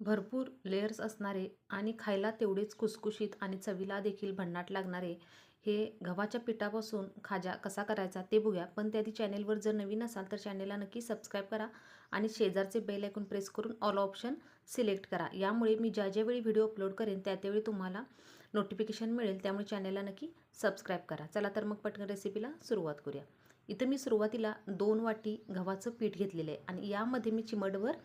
भरपूर लेयर्स असणारे आणि खायला तेवढेच खुसखुशीत आणि चवीला देखील भन्नाट लागणारे हे गव्हाच्या पिठापासून खाजा कसा करायचा ते बघूया. पण त्याआधी चॅनेलवर जर नवीन असाल तर चॅनेलला नक्की सबस्क्राईब करा आणि शेजारचे बेल ऐकून प्रेस करून ऑल ऑप्शन सिलेक्ट करा. यामुळे मी ज्या ज्यावेळी व्हिडिओ अपलोड करेन त्या त्यावेळी तुम्हाला नोटिफिकेशन मिळेल. त्यामुळे चॅनेलला नक्की सबस्क्राईब करा. चला तर मग पटकन रेसिपीला सुरुवात करूया. इथं मी सुरुवातीला दोन वाटी गव्हाचं पीठ घेतलेलं आहे आणि यामध्ये मी चिमडवर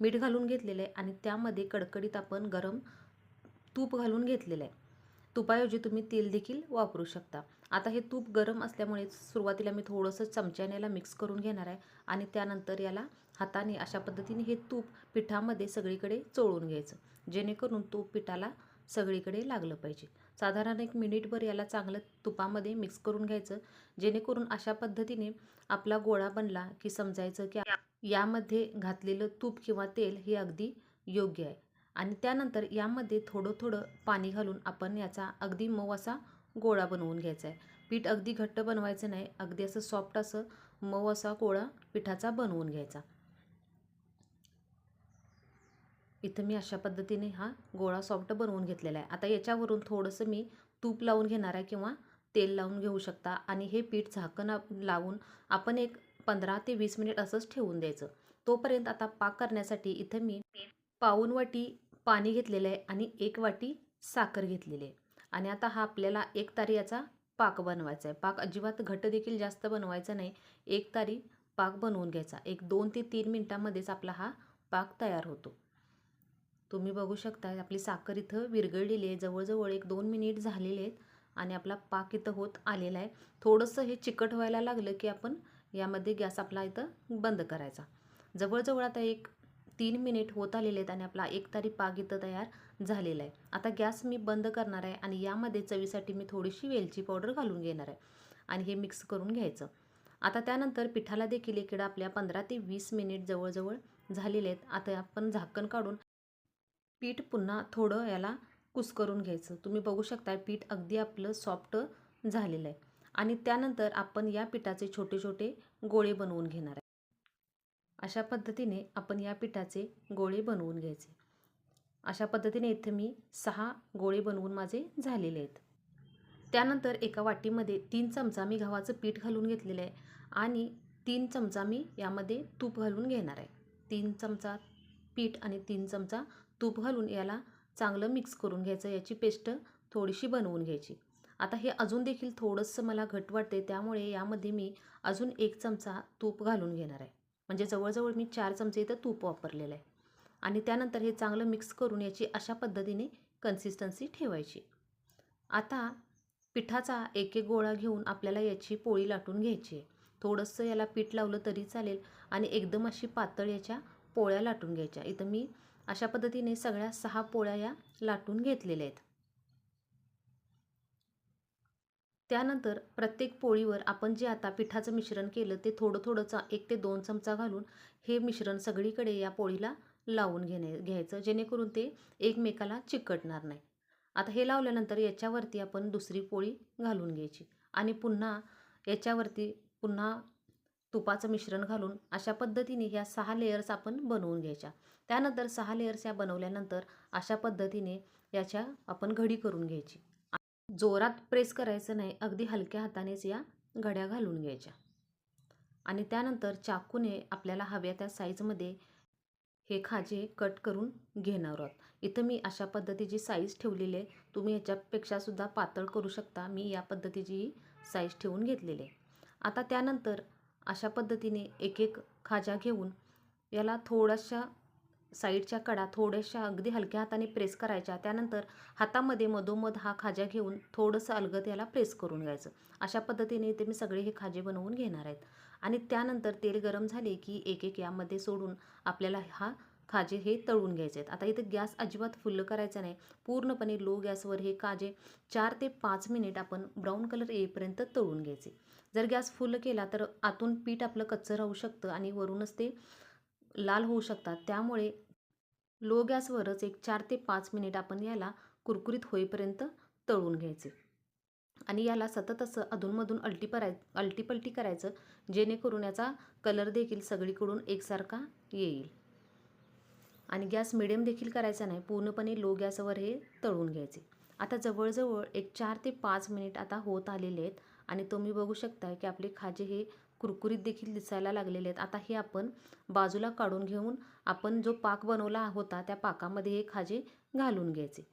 मीठ घालून घेतलेलं आहे आणि त्यामध्ये कडकडीत आपण गरम तूप घालून घेतलेलं आहे. तुपाऐवजी तुम्ही तेल देखील वापरू शकता. आता हे तूप गरम असल्यामुळे सुरुवातीला मी थोडंसं चमच्याने याला मिक्स करून घेणार आहे आणि त्यानंतर याला हाताने अशा पद्धतीने हे तूप पिठामध्ये सगळीकडे चोळून घ्यायचं. जेणेकरून तूप पिठाला सगळीकडे लागलं पाहिजे. साधारण एक मिनिटभर याला चांगलं तुपामध्ये मिक्स करून घ्यायचं. जेणेकरून अशा पद्धतीने आपला गोळा बनला की समजायचं की यामध्ये घातलेलं तूप किंवा तेल हे अगदी योग्य आहे. आणि त्यानंतर यामध्ये थोडं थोडं पाणी घालून आपण याचा अगदी मऊ असा गोळा बनवून घ्यायचा आहे. पीठ अगदी घट्ट बनवायचं नाही अगदी असं सॉफ्ट असं मऊ असा गोळा पिठाचा बनवून घ्यायचा. इथं मी अशा पद्धतीने हा गोळा सॉफ्ट बनवून घेतलेला आहे. आता याच्यावरून थोडंसं मी तूप लावून घेणार आहे किंवा तेल लावून घेऊ शकता आणि हे पीठ झाकण लावून आपण एक पंधरा ते वीस मिनिट असंच ठेवून द्यायचं. तोपर्यंत आता पाक करण्यासाठी इथं मी पाऊन वाटी पाणी घेतलेलं आहे आणि एक वाटी साखर घेतलेली आहे. आणि आता हा आपल्याला एक तारी याचा पाक बनवायचा आहे. पाक अजिबात घट देखील जास्त बनवायचा नाही. एक तारी पाक बनवून घ्यायचा. एक दोन ते तीन मिनटामध्येच आपला हा पाक तयार होतो. तुम्ही बघू शकता आपली साखर इथं विरघळलेली आहे. जवळजवळ एक दोन मिनिट झालेले आहेत आणि आपला पाक इथं होत आलेला आहे. थोडंसं हे चिकट व्हायला लागलं की आपण यामध्ये गॅस आपला इथं बंद करायचा. जवळजवळ आता एक तीन मिनिट होत आलेले आहेत आणि आपला एक तारी पाक इथं तयार झालेला आहे. आता गॅस मी बंद करणार आहे आणि यामध्ये चवीसाठी मी थोडीशी वेलची पावडर घालून घेणार आहे आणि हे मिक्स करून घ्यायचं. आता त्यानंतर पिठाला देखील इकडं आपल्या पंधरा ते वीस मिनिट जवळजवळ झालेले आहेत. आता आपण झाकण काढून पीठ पुन्हा थोडं याला कुस्करून घ्यायचं. तुम्ही बघू शकता पीठ अगदी आपलं सॉफ्ट झालेलं आहे. आणि त्यानंतर आपण या पिठाचे छोटे छोटे गोळे बनवून घेणार आहे. अशा पद्धतीने आपण या पिठाचे गोळे बनवून घ्यायचे. अशा पद्धतीने इथे मी सहा गोळे बनवून माझे झालेले आहेत. त्यानंतर एका वाटीमध्ये तीन चमचा मी गव्हाचं पीठ घालून घेतलेलं आहे आणि तीन चमचा मी यामध्ये तूप घालून घेणार आहे. तीन चमचा पीठ आणि तीन चमचा तूप घालून याला चांगलं मिक्स करून घ्यायचं याची पेस्ट थोडीशी बनवून घ्यायची. आता हे अजून देखील थोडंसं मला घट वाटते त्यामुळे यामध्ये मी अजून एक चमचा तूप घालून घेणार आहे. म्हणजे जवळजवळ मी चार चमचे इथं तूप वापरलेलं आहे. आणि त्यानंतर हे चांगलं मिक्स करून याची अशा पद्धतीने कन्सिस्टन्सी ठेवायची. आता पिठाचा एक एक गोळा घेऊन आपल्याला याची पोळी लाटून घ्यायची आहे. थोडंसं याला पीठ लावलं तरी चालेल आणि एकदम अशी पातळ याच्या पोळ्या लाटून घ्यायच्या. इथं मी अशा पद्धतीने सगळ्या सहा पोळ्या या लाटून घेतलेल्या आहेत. त्यानंतर प्रत्येक पोळीवर आपण जे आता पिठाचं मिश्रण केलं ते थोडं थोडंचा एक ते दोन चमचा घालून हे मिश्रण सगळीकडे या पोळीला लावून घेणे घ्यायचं जेणेकरून ते एकमेकाला चिकटणार नाही. आता हे लावल्यानंतर याच्यावरती आपण दुसरी पोळी घालून घ्यायची आणि पुन्हा याच्यावरती पुन्हा तुपाचं मिश्रण घालून अशा पद्धतीने ह्या सहा लेयर्स आपण बनवून घ्यायच्या. त्यानंतर सहा लेयर्स या बनवल्यानंतर अशा पद्धतीने याच्या आपण घडी करून घ्यायची. जोरात प्रेस करायचं नाही अगदी हलक्या हातानेच या घड्या घालून घ्यायच्या. आणि त्यानंतर चाकूने आपल्याला हव्या त्या साईजमध्ये हे खाजे कट करून घेणार आहोत. इथं मी अशा पद्धतीची साईज ठेवलेली आहे. तुम्ही याच्यापेक्षासुद्धा पातळ करू शकता. मी या पद्धतीची साईज ठेवून घेतलेली आहे. आता त्यानंतर अशा पद्धतीने एक एक खाजा घेऊन याला थोड्याशा साईडच्या कडा थोड्याशा अगदी हलक्या हाताने प्रेस करायच्या. त्यानंतर हातामध्ये मधोमध हा खाजा घेऊन थोडंसं अलगद याला प्रेस करून घ्यायचं. अशा पद्धतीने ते मी सगळे हे खाजे बनवून घेणार आहेत. आणि त्यानंतर तेल गरम झाले की एक एक यामध्ये सोडून आपल्याला हा खाजे हे तळून घ्यायचे आहेत आता इथं गॅस अजिबात फुल्ल करायचा नाही. पूर्णपणे लो गॅसवर हे काजे चार ते पाच मिनिट आपण ब्राऊन कलर येईपर्यंत तळून घ्यायचे. जर गॅस फुल्ल केला तर आतून पीठ आपलं कच्चं राहू शकतं आणि वरूनच ते लाल होऊ शकतात. त्यामुळे लो गॅसवरच एक चार ते पाच मिनिट आपण याला कुरकुरीत होईपर्यंत तळून घ्यायचे. आणि याला सतत असं अधूनमधून अल्टी पराय अल्टीपल्टी करायचं जेणेकरून याचा कलर देखील सगळीकडून एकसारखा येईल. आणि गॅस मिडियम देखील करायचा नाही पूर्णपणे लो गॅसवर हे तळून घ्यायचे. आता जवळजवळ एक चार ते पाच मिनिट आता होत आलेले आहेत आणि तुम्ही बघू शकताय की आपले खाजे हे कुरकुरीत देखील दिसायला लागलेले आहेत. आता हे आपण बाजूला काढून घेऊन आपण जो पाक बनवला होता त्या पाकामध्ये हे खाजे घालून घ्यायचे.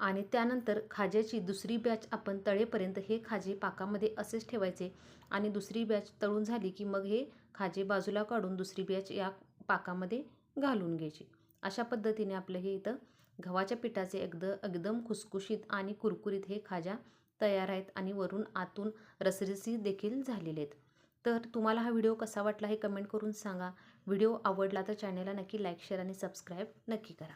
आणि त्यानंतर खाज्याची दुसरी बॅच आपण तळेपर्यंत हे खाजे पाकामध्ये असेच ठेवायचे आणि दुसरी बॅच तळून झाली की मग हे खाजे बाजूला काढून दुसरी बॅच या पाकामध्ये घालून घ्यायची. अशा पद्धतीने आपलं हे इथं गव्हाच्या पिठाचे एकद एकदम खुसखुशीत आणि कुरकुरीत हे खाजा तयार आहेत आणि वरून आतून रसरसी देखील झालेले आहेत. तर तुम्हाला हा व्हिडिओ कसा वाटला हे कमेंट करून सांगा. व्हिडिओ आवडला तर चॅनलला नक्की लाईक शेअर आणि सबस्क्राईब नक्की करा.